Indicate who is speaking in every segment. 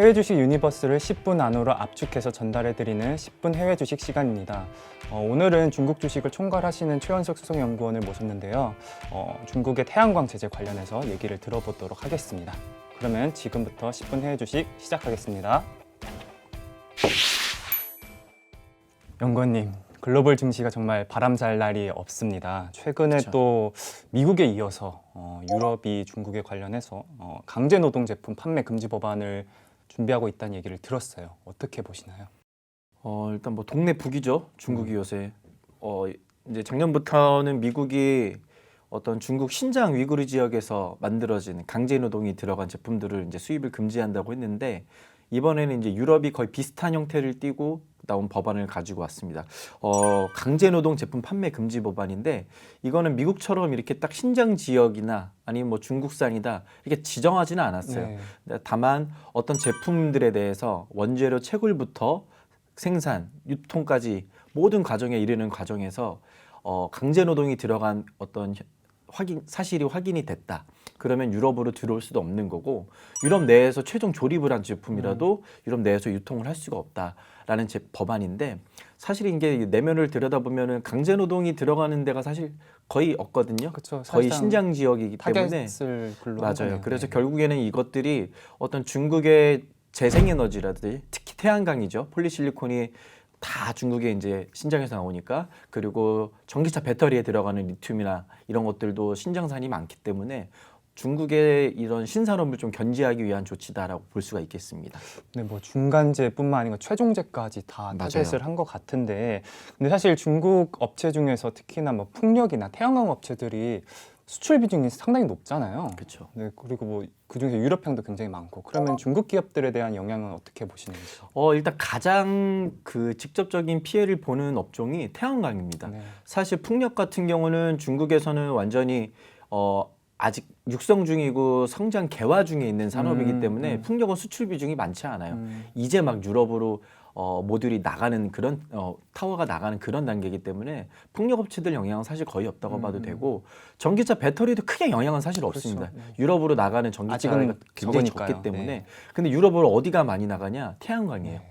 Speaker 1: 해외 주식 유니버스를 10분 안으로 압축해서 전달해드리는 10분 해외 주식 시간입니다. 어, 오늘은 중국 주식을 총괄하시는 최원석 수석연구원을 모셨는데요. 어, 중국의 태양광 제재 관련해서 얘기를 들어보도록 하겠습니다. 그러면 지금부터 10분 해외 주식 시작하겠습니다. 연구원님, 글로벌 증시가 정말 바람잘 날이 없습니다. 최근에
Speaker 2: 그쵸.
Speaker 1: 또 미국에 이어서 어, 유럽이 중국에 관련해서 어, 강제 노동 제품 판매 금지 법안을 준비하고 있다는 얘기를 들었어요. 어떻게 보시나요?
Speaker 2: 어, 일단 뭐 동네 북이죠. 중국이
Speaker 1: 음.
Speaker 2: 요새 어, 이제 작년부터는 미국이 어떤 중국 신장 위구르 지역에서 만들어진 강제 노동이 들어간 제품들을 이제 수입을 금지한다고 했는데 이번에는 이제 유럽이 거의 비슷한 형태를 띠고 나온 법안을 가지고 왔습니다. 어, 강제 노동 제품 판매 금지 법안인데 이거는 미국처럼 이렇게 딱 신장 지역이나 아니면 뭐 중국산이다 이렇게 지정하지는 않았어요.
Speaker 1: 네.
Speaker 2: 네, 다만 어떤 제품들에 대해서 원재료 채굴부터 생산, 유통까지 모든 과정에 이르는 과정에서 어, 강제 노동이 들어간 어떤 혀- 확인 사실이 확인이 됐다. 그러면 유럽으로 들어올 수도 없는 거고 유럽 내에서 최종 조립을 한 제품이라도 유럽 내에서 유통을 할 수가 없다라는 제 법안인데 사실 이게 내면을 들여다보면은 강제 노동이 들어가는 데가 사실 거의 없거든요.
Speaker 1: 그렇죠.
Speaker 2: 거의 신장 지역이기 때문에 맞아요. 그래서 결국에는 이것들이 어떤 중국의 재생에너지라든지 특히 태양광이죠. 폴리실리콘이 다 중국에 이제 신장에서 나오니까 그리고 전기차 배터리에 들어가는 리튬이나 이런 것들도 신장산이 많기 때문에 중국의 이런 신산업을 좀 견제하기 위한 조치다라고 볼 수가 있겠습니다.
Speaker 1: 네, 뭐 중간재뿐만 아니라 최종재까지 다. 타겟을 한 것 같은데, 근데 사실 중국 업체 중에서 특히나 뭐 풍력이나 태양광 업체들이 수출 비중이 상당히 높잖아요.
Speaker 2: 그렇죠.
Speaker 1: 네, 그리고 뭐 그중에서 유럽향도 굉장히 많고, 그러면 중국 기업들에 대한 영향은 어떻게 보시는지?
Speaker 2: 어 일단 가장 그 직접적인 피해를 보는 업종이 태양광입니다.
Speaker 1: 네.
Speaker 2: 사실 풍력 같은 경우는 중국에서는 완전히 어 아직 육성 중이고 성장 개화 중에 있는 산업이기
Speaker 1: 음,
Speaker 2: 때문에
Speaker 1: 음.
Speaker 2: 풍력은 수출 비중이 많지 않아요.
Speaker 1: 음,
Speaker 2: 이제 막 유럽으로 어 모듈이 나가는 그런 어 타워가 나가는 그런 단계이기 때문에 풍력 업체들 영향은 사실 거의 없다고 봐도
Speaker 1: 음.
Speaker 2: 되고 전기차 배터리도 크게 영향은 사실
Speaker 1: 그렇죠.
Speaker 2: 없습니다.
Speaker 1: 네.
Speaker 2: 유럽으로 나가는 전기차가
Speaker 1: 아직은
Speaker 2: 굉장히
Speaker 1: 적으니까요.
Speaker 2: 적기 때문에
Speaker 1: 네.
Speaker 2: 근데 유럽으로 어디가 많이 나가냐 태양광이에요.
Speaker 1: 네.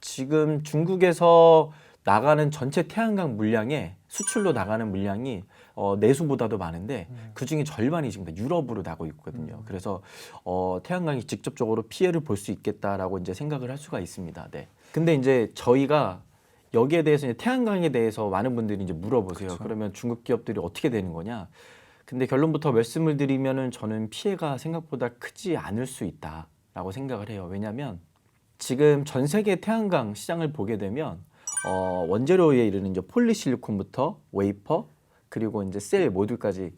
Speaker 2: 지금 중국에서 나가는 전체 태양광 물량의 수출로 나가는 물량이 어, 내수보다도 많은데
Speaker 1: 음.
Speaker 2: 그 중에 절반이 지금 다 유럽으로 나고 있거든요. 그래서 어, 태양광이 직접적으로 피해를 볼 수 있겠다라고 이제 생각을 할 수가 있습니다. 네. 근데 이제 저희가 여기에 대해서 이제 태양광에 대해서 많은 분들이 이제 물어보세요.
Speaker 1: 그쵸.
Speaker 2: 그러면 중국 기업들이 어떻게 되는 거냐? 근데 결론부터 말씀을 드리면은 저는 피해가 생각보다 크지 않을 수 있다라고 생각을 해요. 왜냐하면 지금 전 세계 태양광 시장을 보게 되면 어, 원재료에 이르는 이제 폴리실리콘부터 웨이퍼 그리고 이제 셀 모듈까지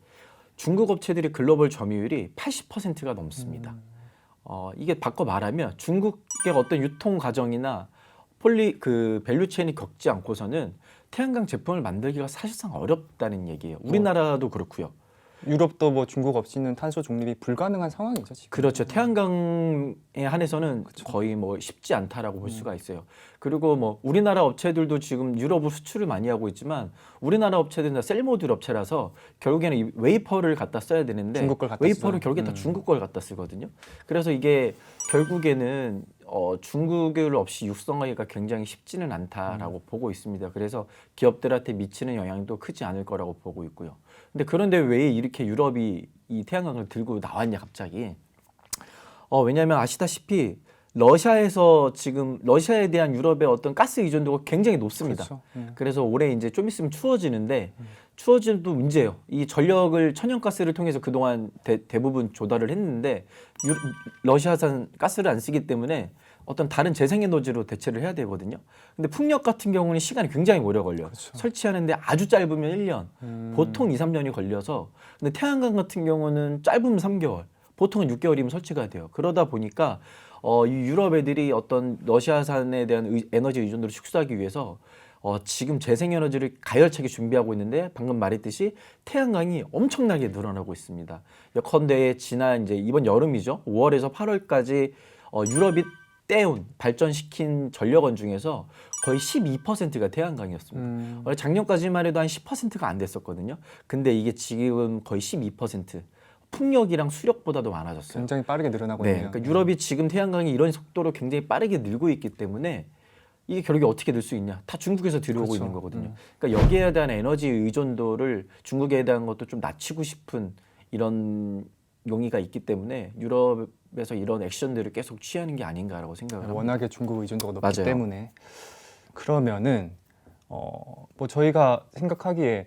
Speaker 2: 중국 업체들이 글로벌 점유율이 80%가 넘습니다.
Speaker 1: 음.
Speaker 2: 어, 이게 바꿔 말하면 중국의 어떤 유통 과정이나 폴리 그 밸류 체인이 겪지 않고서는 태양광 제품을 만들기가 사실상 어렵다는 얘기예요. 우리나라도 그렇고요.
Speaker 1: 유럽도 뭐 중국 없이는 탄소 중립이 불가능한 상황이죠 지금.
Speaker 2: 그렇죠. 태양광에 한해서는. 거의 뭐 쉽지 않다라고 볼
Speaker 1: 음.
Speaker 2: 수가 있어요. 그리고 뭐 우리나라 업체들도 지금 유럽으로 수출을 많이 하고 있지만 우리나라 업체들은 다 셀모듈 업체라서 결국에는 이 웨이퍼를 갖다 써야 되는데
Speaker 1: 중국 걸 갖다
Speaker 2: 웨이퍼를
Speaker 1: 써요.
Speaker 2: 결국에 다
Speaker 1: 음.
Speaker 2: 중국 걸 갖다 쓰거든요. 그래서 이게 결국에는 어, 중국을 없이 육성하기가 굉장히 쉽지는 않다라고
Speaker 1: 음.
Speaker 2: 보고 있습니다. 그래서 기업들한테 미치는 영향도 크지 않을 거라고 보고 있고요. 근데 그런데 왜 이렇게 유럽이 이 태양광을 들고 나왔냐 갑자기? 어, 왜냐하면 아시다시피 러시아에서 지금 러시아에 대한 유럽의 어떤 가스 의존도가 굉장히 높습니다.
Speaker 1: 그렇죠. 음.
Speaker 2: 그래서 올해 이제 좀 있으면 추워지는데 추워지도 문제예요. 이 전력을 천연가스를 통해서 그동안 대, 대부분 조달을 했는데 유, 러시아산 가스를 안 쓰기 때문에 어떤 다른 재생에너지로 대체를 해야 되거든요. 근데 풍력 같은 경우는 시간이 굉장히 오래 걸려요.
Speaker 1: 그렇죠.
Speaker 2: 설치하는데 아주 짧으면 1년,
Speaker 1: 음.
Speaker 2: 보통 2, 3년이 걸려서 근데 태양광 같은 경우는 짧으면 3개월, 보통은 6개월이면 설치가 돼요. 그러다 보니까 어, 이 유럽 애들이 어떤 러시아산에 대한 의- 에너지 의존도를 축소하기 위해서 어, 지금 재생에너지를 가열차게 준비하고 있는데 방금 말했듯이 태양광이 엄청나게 늘어나고 있습니다. 예컨대 지난 이제 이번 여름이죠. 5월에서 8월까지 어, 유럽이 떼온 발전시킨 전력원 중에서 거의 12%가 태양광이었습니다.
Speaker 1: 음.
Speaker 2: 원래 작년까지만 해도 한 10%가 안 됐었거든요. 근데 이게 지금 거의 12% 풍력이랑 수력보다도 많아졌어요.
Speaker 1: 굉장히 빠르게 늘어나고
Speaker 2: 네,
Speaker 1: 있네요.
Speaker 2: 그러니까 유럽이 지금 태양광이 이런 속도로 굉장히 빠르게 늘고 있기 때문에 이게 결국에 어떻게 될수 있냐? 다 중국에서 들여오고
Speaker 1: 그렇죠.
Speaker 2: 있는 거거든요.
Speaker 1: 음.
Speaker 2: 그러니까 여기에 대한 에너지 의존도를 중국에 대한 것도 좀 낮추고 싶은 이런 용의가 있기 때문에 유럽에서 이런 액션들을 계속 취하는 게 아닌가라고 생각을 합니다.
Speaker 1: 워낙에 중국 의존도가 높기
Speaker 2: 맞아요.
Speaker 1: 때문에 그러면은 어, 뭐 저희가 생각하기에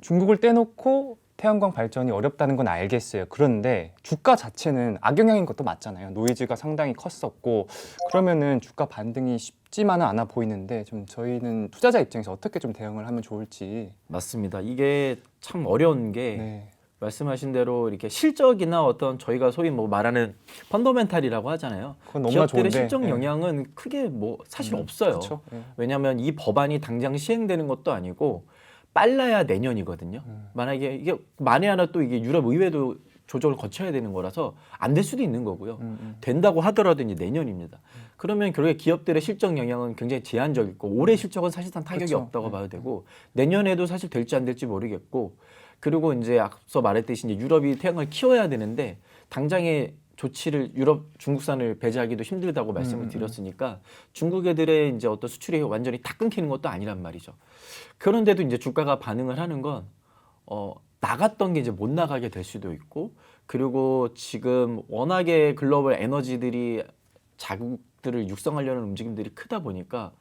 Speaker 1: 중국을 떼놓고 태양광 발전이 어렵다는 건 알겠어요. 그런데 주가 자체는 악영향인 것도 맞잖아요. 노이즈가 상당히 컸었고 그러면은 주가 반등이 쉽지만은 않아 보이는데 좀 저희는 투자자 입장에서 어떻게 좀 대응을 하면 좋을지.
Speaker 2: 맞습니다. 이게 참 어려운 게
Speaker 1: 네.
Speaker 2: 말씀하신 대로 이렇게 실적이나 어떤 저희가 소위 뭐 말하는 펀더멘탈이라고 하잖아요.
Speaker 1: 그건 너무나
Speaker 2: 기업들의
Speaker 1: 좋은데.
Speaker 2: 실적
Speaker 1: 네.
Speaker 2: 영향은 크게 뭐 사실
Speaker 1: 음,
Speaker 2: 없어요.
Speaker 1: 그렇죠. 네.
Speaker 2: 왜냐하면 이 법안이 당장 시행되는 것도 아니고 빨라야 내년이거든요.
Speaker 1: 음.
Speaker 2: 만약에 이게 만에 하나 또 이게 유럽 의회도 조정을 거쳐야 되는 거라서 안 될 수도 있는 거고요.
Speaker 1: 음, 음.
Speaker 2: 된다고 하더라도 이제 내년입니다. 그러면 결국에 기업들의 실적 영향은 굉장히 제한적이고 올해 실적은 사실상 타격이
Speaker 1: 그렇죠.
Speaker 2: 없다고
Speaker 1: 네.
Speaker 2: 봐도 되고 내년에도 사실 될지 안 될지 모르겠고 그리고 이제 앞서 말했듯이 이제 유럽이 태양을 키워야 되는데 당장의 조치를 유럽 중국산을 배제하기도 힘들다고 말씀을
Speaker 1: 음, 음.
Speaker 2: 드렸으니까 중국 애들의 이제 어떤 수출이 완전히 다 끊기는 것도 아니란 말이죠. 그런데도 이제 주가가 반응을 하는 건 어, 나갔던 게 이제 못 나가게 될 수도 있고 그리고 지금 워낙에 글로벌 에너지들이 자국들을 육성하려는 움직임들이 크다 보니까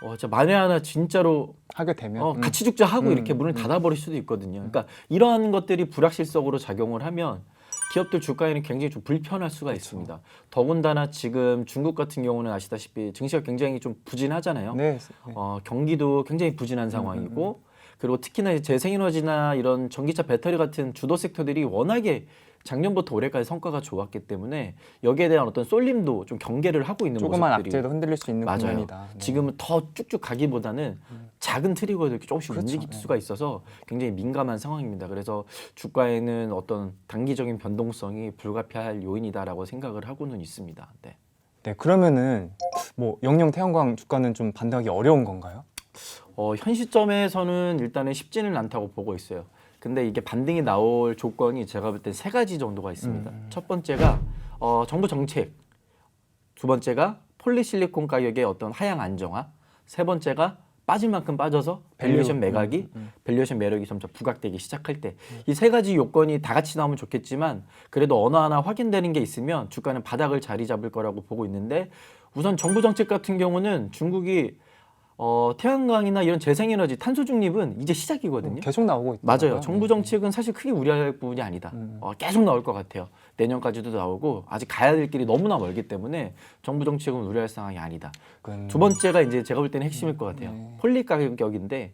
Speaker 2: 어, 진짜 만에 하나 진짜로
Speaker 1: 하게 되면
Speaker 2: 어,
Speaker 1: 음.
Speaker 2: 같이 죽자 하고
Speaker 1: 음,
Speaker 2: 이렇게 문을
Speaker 1: 음.
Speaker 2: 닫아버릴 수도 있거든요. 그러니까 이러한 것들이 불확실성으로 작용을 하면 기업들 주가에는 굉장히 좀 불편할 수가
Speaker 1: 그렇죠.
Speaker 2: 있습니다. 더군다나 지금 중국 같은 경우는 아시다시피 증시가 굉장히 좀 부진하잖아요.
Speaker 1: 네. 네.
Speaker 2: 어, 경기도 굉장히 부진한 상황이고 그리고 특히나 재생에너지나 이런 전기차 배터리 같은 주도 섹터들이 워낙에 작년부터 올해까지 성과가 좋았기 때문에 여기에 대한 어떤 쏠림도 좀 경계를 하고 있는
Speaker 1: 조그만
Speaker 2: 모습들이
Speaker 1: 악재도 흔들릴 수 있는
Speaker 2: 맞아요.
Speaker 1: 국면이다. 네.
Speaker 2: 지금은 더 쭉쭉 가기보다는 작은 트리거도 이렇게 조금씩
Speaker 1: 그렇죠.
Speaker 2: 움직일
Speaker 1: 네.
Speaker 2: 수가 있어서 굉장히 민감한 상황입니다. 그래서 주가에는 어떤 단기적인 변동성이 불가피할 요인이다라고 생각을 하고는 있습니다. 네.
Speaker 1: 네, 그러면은 뭐 영영 태양광 주가는 좀 반등하기 어려운 건가요?
Speaker 2: 어, 현 시점에서는 일단은 쉽지는 않다고 보고 있어요. 근데 이게 반등이 나올 조건이 제가 볼 때 세 가지 정도가 있습니다.
Speaker 1: 음.
Speaker 2: 첫 번째가 어, 정부 정책, 두 번째가 폴리실리콘 가격의 어떤 하향 안정화, 세 번째가 빠질 만큼 빠져서 밸류에이션
Speaker 1: 밸류,
Speaker 2: 매각이
Speaker 1: 음, 음.
Speaker 2: 밸류에이션 매력이 점점 부각되기 시작할 때 이 세 가지 요건이 다 같이 나오면 좋겠지만 그래도 어느 하나 확인되는 게 있으면 주가는 바닥을 자리 잡을 거라고 보고 있는데 우선 정부 정책 같은 경우는 중국이 어, 태양광이나 이런 재생에너지 탄소 중립은 이제 시작이거든요.
Speaker 1: 계속 나오고 있다.
Speaker 2: 맞아요. 정부 정책은 사실 크게 우려할 부분이 아니다.
Speaker 1: 음.
Speaker 2: 어, 계속 나올 것 같아요. 내년까지도 나오고 아직 가야 될 길이 너무나 멀기 때문에 정부 정책은 우려할 상황이 아니다. 두 번째가 이제 제가 볼 때는 핵심일 것 같아요.
Speaker 1: 네.
Speaker 2: 폴리 가격인데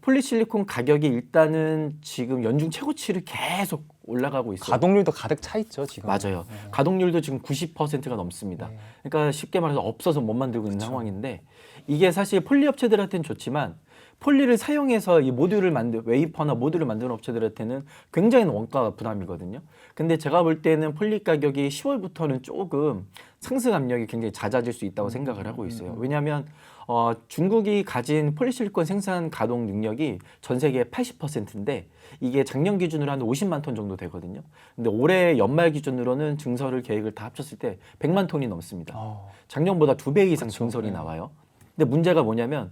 Speaker 2: 폴리실리콘 가격이 일단은 지금 연중 최고치를 계속 올라가고 있어요.
Speaker 1: 가동률도 가득 차 있죠 지금.
Speaker 2: 맞아요. 가동률도 지금 90%가 넘습니다.
Speaker 1: 네.
Speaker 2: 그러니까 쉽게 말해서 없어서 못 만들고 있는 상황인데 이게 사실 폴리 업체들한테는 좋지만 폴리를 사용해서 이 모듈을 만들 웨이퍼나 모듈을 만드는 업체들한테는 굉장히 원가 부담이거든요. 근데 제가 볼 때는 폴리 가격이 10월부터는 조금 상승 압력이 굉장히 잦아질 수 있다고 생각을 하고 있어요. 왜냐하면 어, 중국이 가진 폴리실리콘 생산 가동 능력이 전 세계 80%인데 이게 작년 기준으로 한 50만 톤 정도 되거든요. 근데 올해 연말 기준으로는 증설을 계획을 다 합쳤을 때 100만 톤이 넘습니다.
Speaker 1: 어,
Speaker 2: 작년보다 두 배 이상
Speaker 1: 그쵸,
Speaker 2: 증설이
Speaker 1: 네.
Speaker 2: 나와요. 근데 문제가 뭐냐면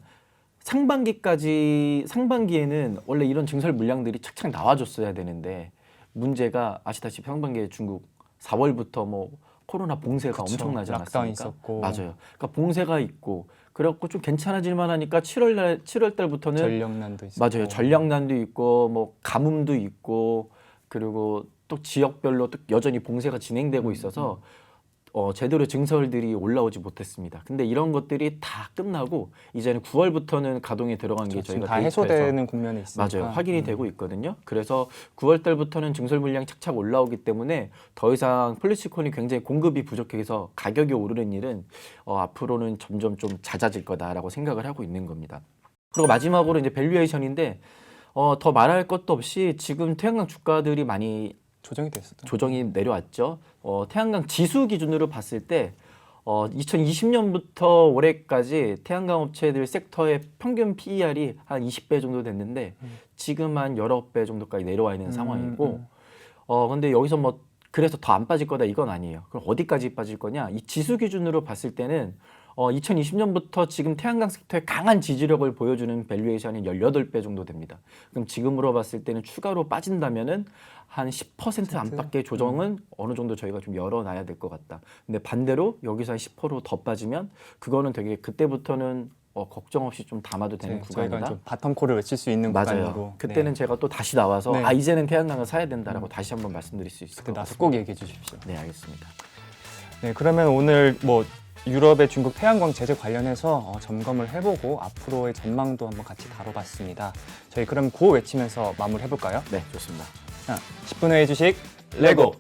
Speaker 2: 상반기까지 상반기에는 원래 이런 증설 물량들이 착착 나와줬어야 되는데 문제가 아시다시피 상반기에 중국 4월부터 뭐 코로나 봉쇄가
Speaker 1: 그쵸.
Speaker 2: 엄청나지 않았습니까?
Speaker 1: 있었고.
Speaker 2: 맞아요. 그러니까 봉쇄가 있고 그래갖고 좀 괜찮아질 만 하니까 7월 날 7월 달부터는
Speaker 1: 전력난도 있고.
Speaker 2: 맞아요. 전력난도 있고 뭐 가뭄도 있고 그리고 또 지역별로 또 여전히 봉쇄가 진행되고
Speaker 1: 음,
Speaker 2: 있어서 어, 제대로 증설들이 올라오지 못했습니다. 근데 이런 것들이 다 끝나고 이제는 9월부터는 가동에 들어간 게
Speaker 1: 지금
Speaker 2: 저희가
Speaker 1: 다 해소되는 국면에 있으니까.
Speaker 2: 맞아요. 확인이
Speaker 1: 음.
Speaker 2: 되고 있거든요. 그래서 9월 달부터는 증설 물량이 착착 올라오기 때문에 더 이상 폴리시콘이 굉장히 공급이 부족해서 가격이 오르는 일은 어, 앞으로는 점점 좀 잦아질 거다라고 생각을 하고 있는 겁니다. 그리고 마지막으로 이제 밸류에이션인데 어, 더 말할 것도 없이 지금 태양광 주가들이 많이
Speaker 1: 조정이 됐었죠.
Speaker 2: 조정이 내려왔죠. 어, 태양광 지수 기준으로 봤을 때 어, 2020년부터 올해까지 태양광 업체들 섹터의 평균 PER이 한 20배 정도 됐는데 지금 한 19배 정도까지 내려와 있는
Speaker 1: 음,
Speaker 2: 상황이고
Speaker 1: 음.
Speaker 2: 어 근데 여기서 뭐 그래서 더 안 빠질 거다 이건 아니에요. 그럼 어디까지 빠질 거냐? 이 지수 기준으로 봤을 때는 어 2020년부터 지금 태양광 섹터의 강한 지지력을 보여주는 밸류에이션이 18배 정도 됩니다. 그럼 지금으로 봤을 때는 추가로 빠진다면은 한 10% 안팎의 조정은 어느 정도 저희가 좀 열어놔야 될 것 같다. 근데 반대로 여기서 한 10%더 빠지면 그거는 되게 그때부터는 어, 걱정 없이 좀 담아도 되는
Speaker 1: 네,
Speaker 2: 구간이다.
Speaker 1: 좀 바텀콜을 외칠 수 있는
Speaker 2: 맞아요.
Speaker 1: 구간으로
Speaker 2: 그때는
Speaker 1: 네.
Speaker 2: 제가 또 다시 나와서
Speaker 1: 네.
Speaker 2: 아 이제는 태양광을 사야 된다라고 다시 한번 말씀드릴 수 있을 것
Speaker 1: 나서
Speaker 2: 같습니다.
Speaker 1: 꼭 얘기해 주십시오.
Speaker 2: 네, 알겠습니다.
Speaker 1: 네, 그러면 오늘 뭐 유럽의 중국 태양광 제재 관련해서 어, 점검을 해보고 앞으로의 전망도 한번 같이 다뤄봤습니다. 저희 그럼 구호 외치면서 마무리해볼까요?
Speaker 2: 네, 좋습니다.
Speaker 1: 자, 10분 후의 주식 레고!